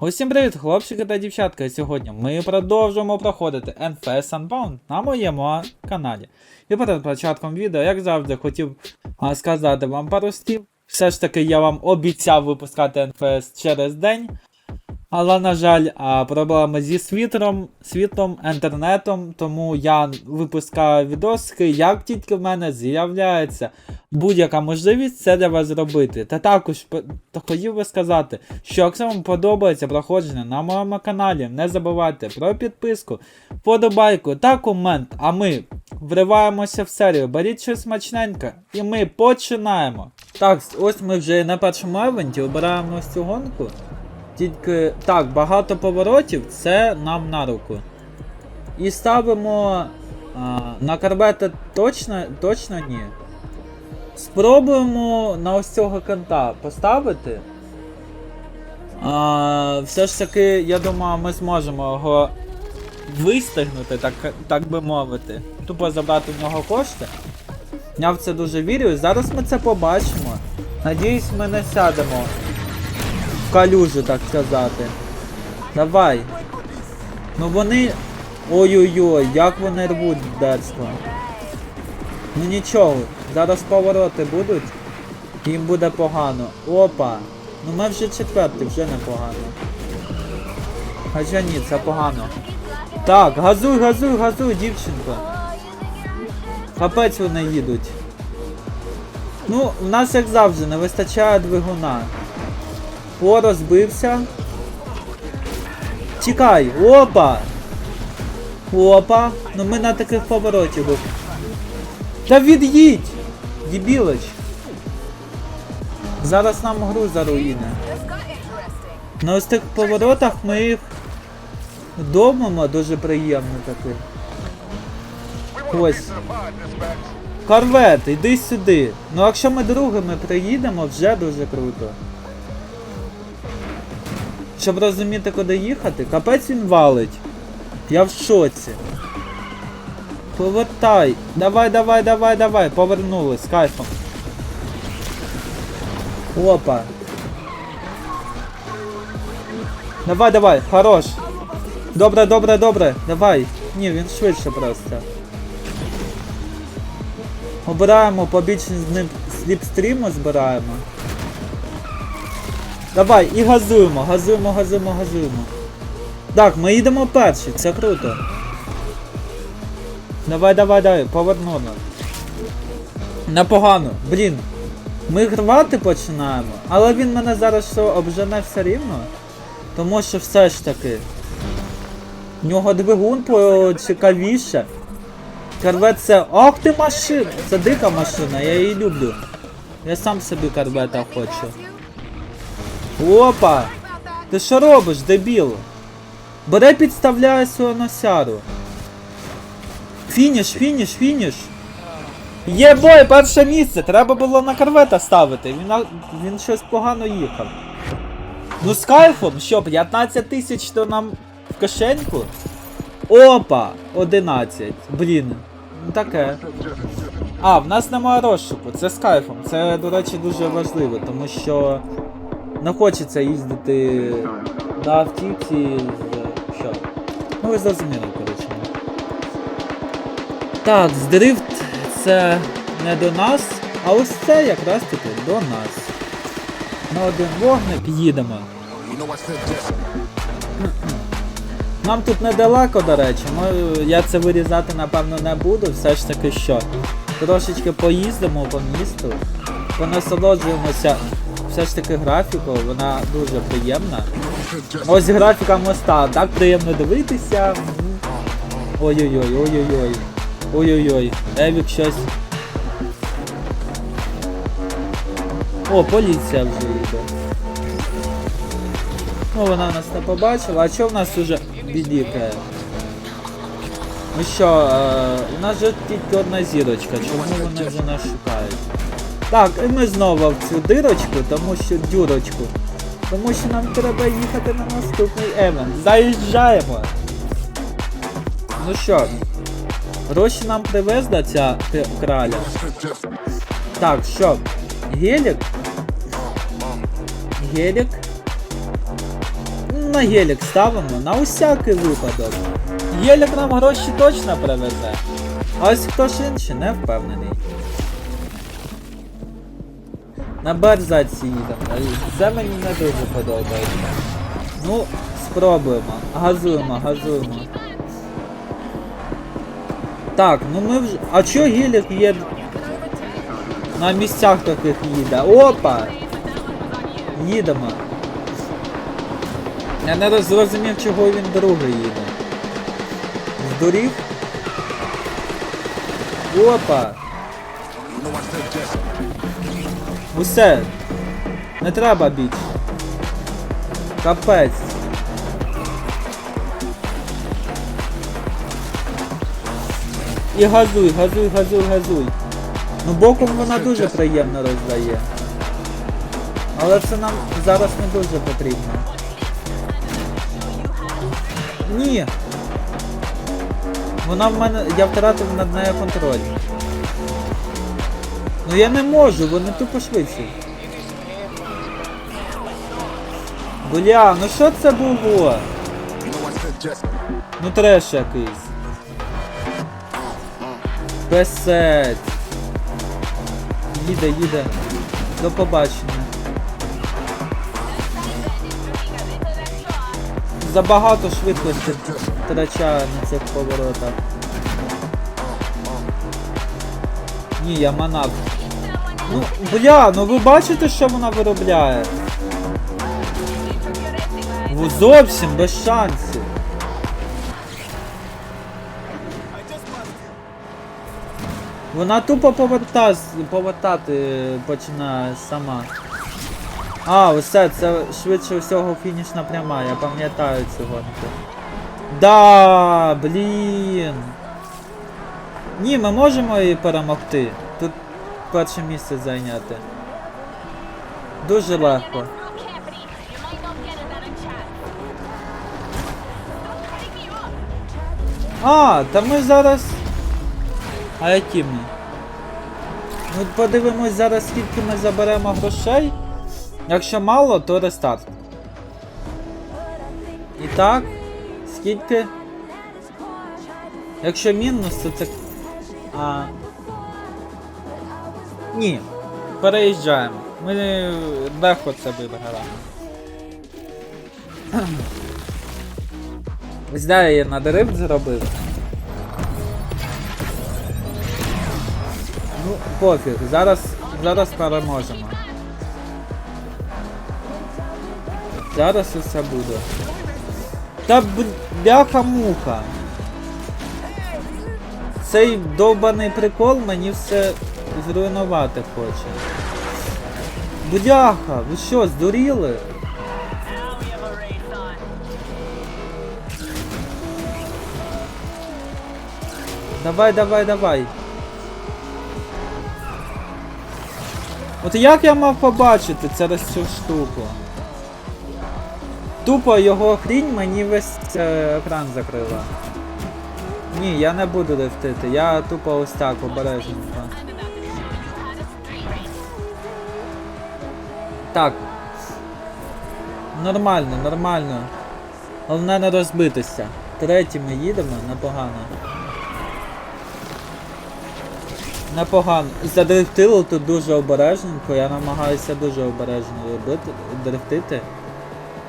Усім привіт, хлопчики та дівчатка. Сьогодні ми продовжуємо проходити NFS Unbound на моєму каналі. І перед початком відео, як завжди, хотів сказати вам пару слів. Все ж таки я вам обіцяв випускати NFS через день. Але, на жаль, проблеми зі світлом, світлом, інтернетом, тому я випускаю відоски, як тільки в мене з'являється будь-яка можливість це для вас зробити. Та також та хотів би сказати, що якщо вам подобається проходження на моєму каналі, не забувайте про підписку, подобайку та комент. А ми вриваємося в серію, беріть щось смачненьке, і ми починаємо. Так, ось ми вже на першому евенті обираємо ось цю гонку. Тільки так, багато поворотів це нам на руку. І ставимо а, на карбети точно, точно ні. Спробуємо на ось цього канта поставити. А, все ж таки, я думаю, ми зможемо його вистигнути, так, так би мовити. Тупо забрати в нього кошти. Я в це дуже вірю, зараз ми це побачимо. Надіюсь, ми не сядемо в калюжу, так сказати. Давай. Ну вони. Ой-ой-ой, як вони рвуть дерзко. Ну нічого, зараз повороти будуть, їм буде погано. Опа! Ну ми вже четвертий, вже непогано. Хоча ні, це погано. Так, газуй, газуй, газуй, дівчинко. Капець вони їдуть. Ну, в нас як завжди, не вистачає двигуна. О, розбився. Тікай! Опа! Опа! Ну ми на таких поворотів. Та від'їдь! Дібілич! Зараз нам гру заруїне. На ось тих поворотах ми їх домимо дуже приємно таки. Ось. Корвет, іди сюди. Ну якщо ми другими приїдемо, вже дуже круто. Щоб розуміти, куди їхати, капець він валить. Я в шоці. Повертай. Давай, давай, давай, давай. Повернулись кайфом. Опа. Давай, давай, хорош. Добре, добре, добре. Давай. Ні, він швидше просто. Обираємо ним сліпстріму збираємо. Давай, і газуємо, газуємо, газуємо, газуємо. Так, ми їдемо перші, це круто. Давай, давай, давай, повернули. Непогано, блін. Ми рвати починаємо, але він мене зараз що обжене все рівно. Тому що все ж таки. В нього двигун поцікавіше. Корвет це. Ах ти машина! Це дика машина, я її люблю. Я сам собі корвета хочу. Опа! Ти що робиш, дебіл? Бере підставляє свою носяру. Фініш, фініш, фініш. Єбой, перше місце! Треба було на корвета ставити. Він, він щось погано їхав. Ну з кайфом, що, 15 тисяч то нам в кишеньку? Опа! 11. Блін. Ну таке. А, в нас немає розшуку, це з кайфом. Це, до речі, дуже важливо, тому що не хочеться їздити на автівці з. що? Ну ви зрозуміли, коротше. Так, з дрифт це не до нас, а ось це якраз таки до нас. На один вогник їдемо. Нам тут недалеко, до речі, ми, я це вирізати напевно не буду, все ж таки що. Трошечки поїздимо по місту, понасолоджуємося все ж таки графікою, вона дуже приємна. Ось графіка моста, так приємно дивитися. Ой-ой-ой, ой-ой-ой. Ой-ой-ой, Евік щось. О, поліція вже йде. Ну, вона нас не побачила, а що в нас уже бідікає? Ну що, е, у нас же тільки одна зірочка, чому вони вже нас шукають? Так, і ми знову в цю дирочку, тому що дюрочку. Тому що нам треба їхати на наступний евент. Заїжджаємо! Ну що, гроші нам привезла ця краля. Так, що? Гелік? Гелік? на гелік ставимо на усякий випадок. Гелік нам гроші точно привезе. А ось ж інший не впевнений. На берзаці їдемо. Це мені не дуже подобається. Ну, спробуємо. Газуємо, газуємо. Так, ну ми вже. А чо гелік є на місцях таких їде? Опа! Їдемо. Я не зрозумів, чого він другий їде. Здурів? Опа! Усе. Не треба більше. Капець. І газуй, газуй, газуй, газуй. Ну боком вона дуже приємно роздає. Але це нам зараз не дуже потрібно. Ні. Вона в мене. Я втратив над нею контроль. Ну я не можу, вони тупо швидше. Бля, ну що це було? Ну треш якийсь. Песець. Їде, їде. До побачення. Забагато швидкості втрачаю на цих поворотах. Ні, я манав. Ну, бля, ну ви бачите, що вона виробляє? Ну, зовсім без шансів. Вона тупо поверта, повертати починає сама. А, усе, це швидше всього фінішна пряма, я пам'ятаю цю гонку. Да, блін. Ні, ми можемо її перемогти. Перше місце зайняти. Дуже легко. А, та ми зараз. А які ми? Ну подивимось зараз, скільки ми заберемо грошей. Якщо мало, то рестарт. І так, скільки? Якщо мінус, то це. А. Ні. Переїжджаємо. Ми легко це вибираємо. Ось да, я на дрифт зробив. Ну, пофіг, зараз, зараз переможемо. Зараз усе буде. Та бляха-муха. Цей довбаний прикол мені все зруйнувати хоче. Бляха, ви що, здуріли? Давай, давай, давай. От як я мав побачити через цю штуку? Тупо його хрінь мені весь е, екран закрила. Ні, я не буду лифтити, я тупо ось так обережненько. Так. Нормально, нормально. Головне не розбитися. Третій ми їдемо, непогано. Непогано. Задрифтило тут дуже обережненько, я намагаюся дуже обережно робити, дрифтити.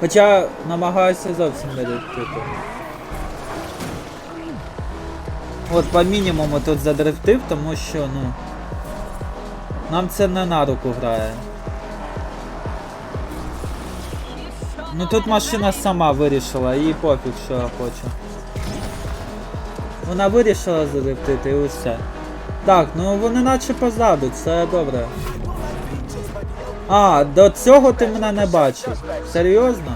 Хоча намагаюся зовсім не дрифтити. От по мінімуму тут задрифтив, тому що, ну. Нам це не на руку грає. Ну тут машина сама вирішила, їй пофіг, що я хочу. Вона вирішила задрифтити і усе. Так, ну вони наче позаду, це добре. А, до цього ти мене не бачив. Серйозно?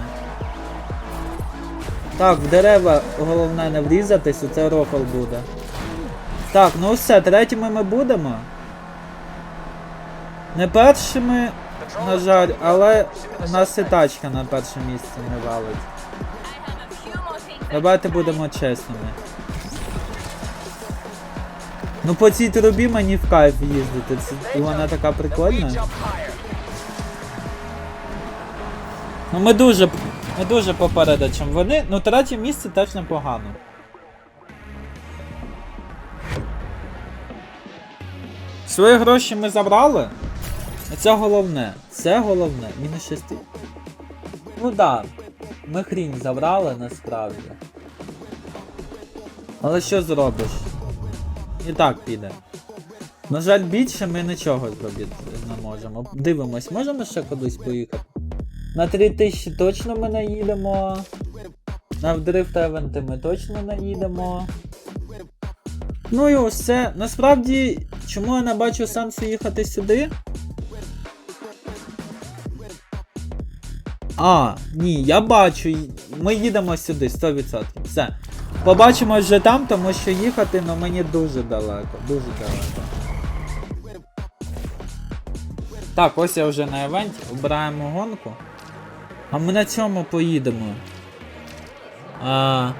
Так, в дерева головне не врізатись, оце рофл буде. Так, ну все, третіми ми будемо. Не першими, на жаль, але у нас і тачка на перше місце не валить. Давайте будемо чесними. Ну по цій трубі мені в кайф їздити. Це вона така прикольна. Ну ми дуже Не дуже попереду, чим вони. Ну, третє місце теж непогано. Свої гроші ми забрали. Це головне. Це головне. Мінус 6. Ну да. Ми хрінь забрали насправді. Але що зробиш? І так піде. На жаль, більше ми нічого зробити не можемо. Дивимось, можемо ще кудись поїхати? На 3000 точно ми не їдемо. На дрифт евенти ми точно не їдемо. Ну і ось це. Насправді, чому я не бачу сенсу їхати сюди? А, ні, я бачу. Ми їдемо сюди 100%. Все. Побачимо вже там, тому що їхати ну, мені дуже далеко. Дуже далеко. Так, ось я вже на івенті. Обираємо гонку. А ми на цьому поїдемо. А.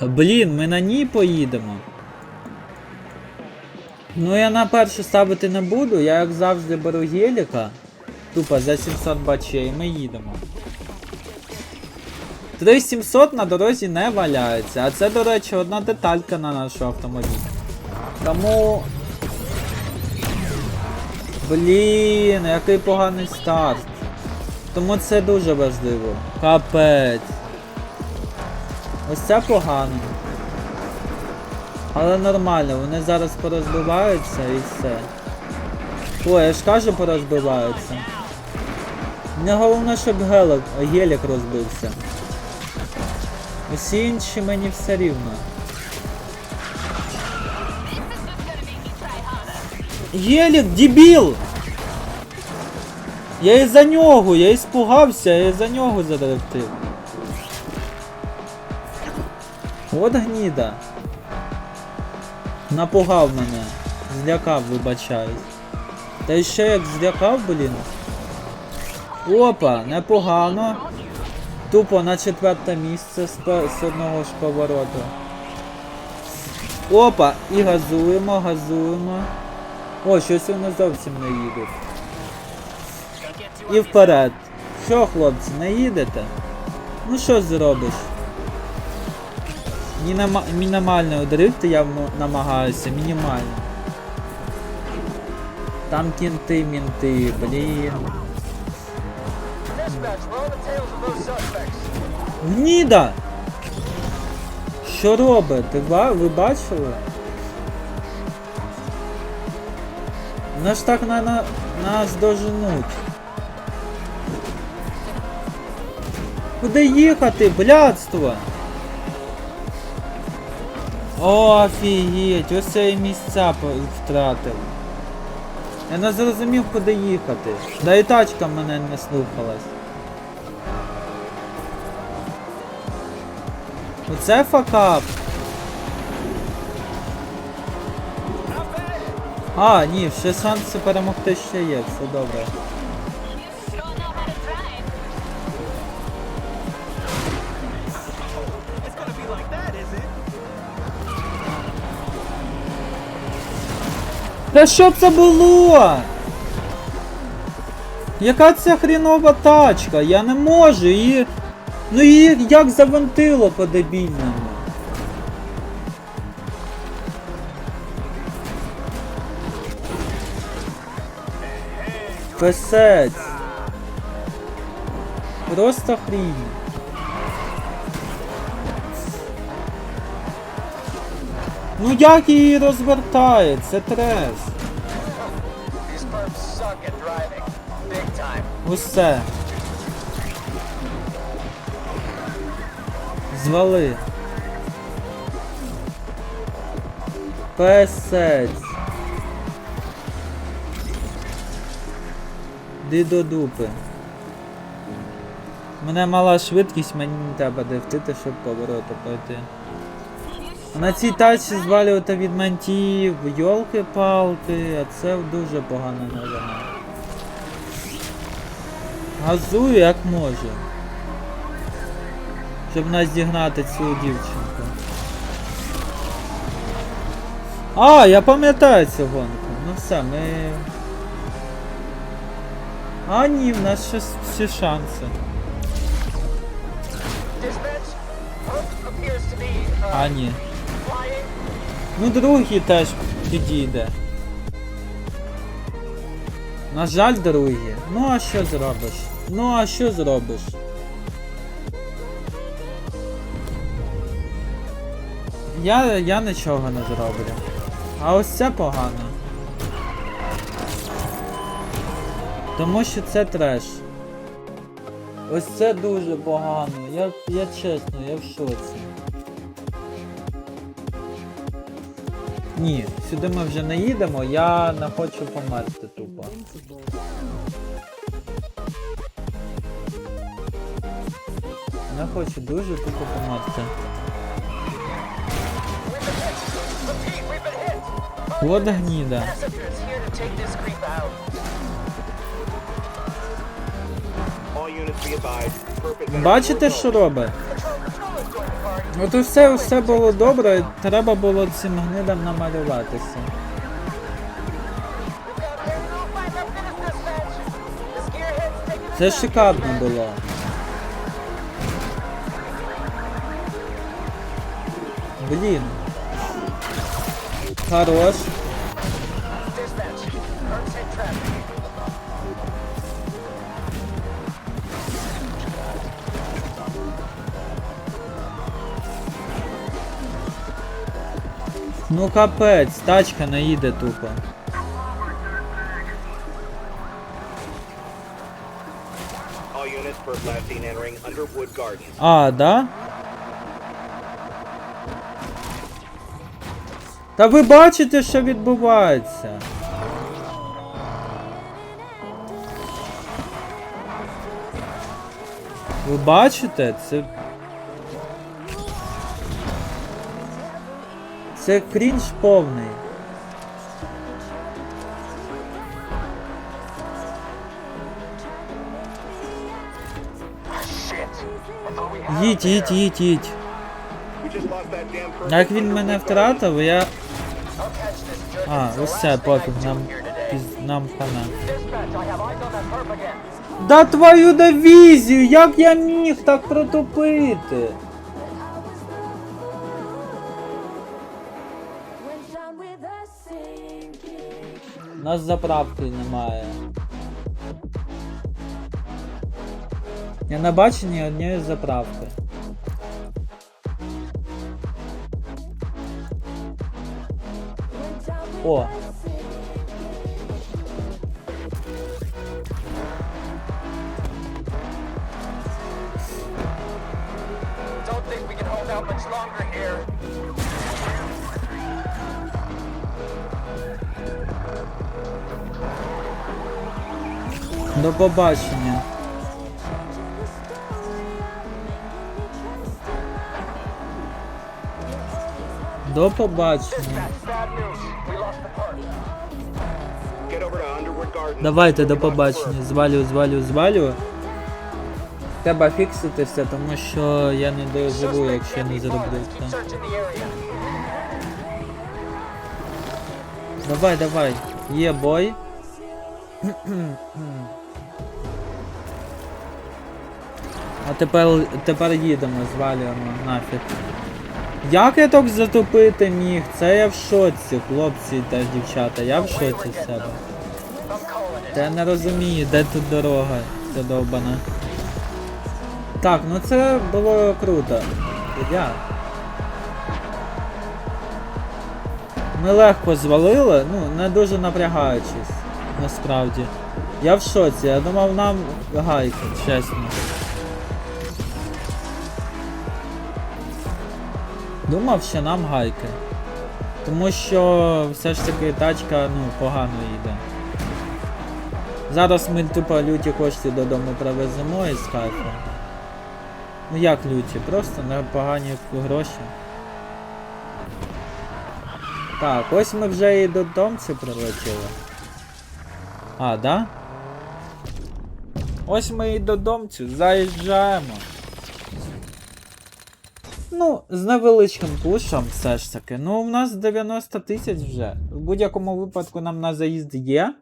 Блін, ми на ній поїдемо. Ну я на першу ставити не буду, я як завжди беру геліка. Тупо за 700 бачей, ми їдемо. 3700 на дорозі не валяється, а це, до речі, одна деталька на нашу автомобіль. Тому. Блін, який поганий старт. Тому це дуже важливо. Капець. Ось це погано. Але нормально, вони зараз порозбиваються і все. Ой, я ж кажу порозбиваються. Не головне, щоб гелик, гелік розбився. Усі інші мені все рівно. Гелік, дебіл! Я із-за нього, я іспугався, я із-за нього задрифтив. От гніда. Напугав мене. Злякав, вибачаюсь. Та ще як злякав, блін. Опа, непогано. Тупо на четверте місце з, одного ж повороту. Опа, і газуємо, газуємо. О, щось вони зовсім не їдуть. І вперед. Що, хлопці, не їдете? Ну що зробиш? Мінима... Мінімальний дрифт я намагаюся, мінімально. Там кінти, мінти, блін. Гніда! Що робить? Ви бачили? Нас так на, на нас доженуть. Куди їхати, блядство? Офігеть, ось це і місця втратив. Я не зрозумів, куди їхати. Да і тачка мене не слухалась. Оце факап. А, ні, ще шанси перемогти ще є, все добре. Та що б це було? Яка це хрінова тачка? Я не можу її. Ну її як завантило по дебільному. Песець. Просто хрінь. Ну як її розвертає? Це трес. Усе. Звали. Песець. Ди до дупи. Мене мала швидкість, мені не треба дрифтити, щоб повороти пройти. На цій тачці звалювати від мантів, йолки-палки, а це дуже погана новина. Газую як можу. Щоб наздігнати цю дівчинку. А, я пам'ятаю цю гонку. Ну все, ми. А ні, в нас ще всі шанси. uh, А ні. Ну, другий теж підійде. На жаль, другий. Ну а що зробиш? Ну а що зробиш? Я, я нічого не зроблю. А ось це погано. Тому що це треш. Ось це дуже погано. Я, я чесно, я в шоці. Ні, сюди ми вже не їдемо, я не хочу померти тупо. Не хочу дуже тупо померти. Purpose and Бачите, що робить? От все, все було добре, треба було цим гнидам намалюватися. Це шикарно було. Блін. Хорош. dispatch. Current hit traffic. Ну капець, тачка не їде тупо. All units Та ви бачите, що відбувається? Ви бачите? Це. Це крінж повний. Їдь, їдь, їдь, їдь. Як він мене втратив, я. А, ось це пофіг, нам, піз- нам хана. Да твою дивізію, як я міг так протупити? У нас заправки немає. Я не бачу ні однієї заправки. Here. до побачення. До побачення. Давайте до побачення. Звалю, звалю, звалю. Треба фікситися, тому що я не доживу, якщо can't не зроблю це. Давай, давай. Є бой. А тепер, тепер їдемо, звалюємо нафіг. Як я так затопити міг? Це я в шоці, хлопці та дівчата, я в шоці з себе. Я не розумію, де тут дорога, ця довбана. Так, ну це було круто. Я. Ми легко звалили, ну, не дуже напрягаючись, насправді. Я в шоці, я думав нам гайка, чесно. Думав, що нам гайки. Тому що все ж таки тачка ну, погано їде. Зараз ми тупо люті кошти додому привеземо із кайфом. Ну як люті, просто непогані гроші. Так, ось ми вже і до домцю прилетіли. А, да? Ось ми і до заїжджаємо. Ну, з невеличким пушем все ж таки. Ну, у нас 90 тисяч вже. В будь-якому випадку нам на заїзд є.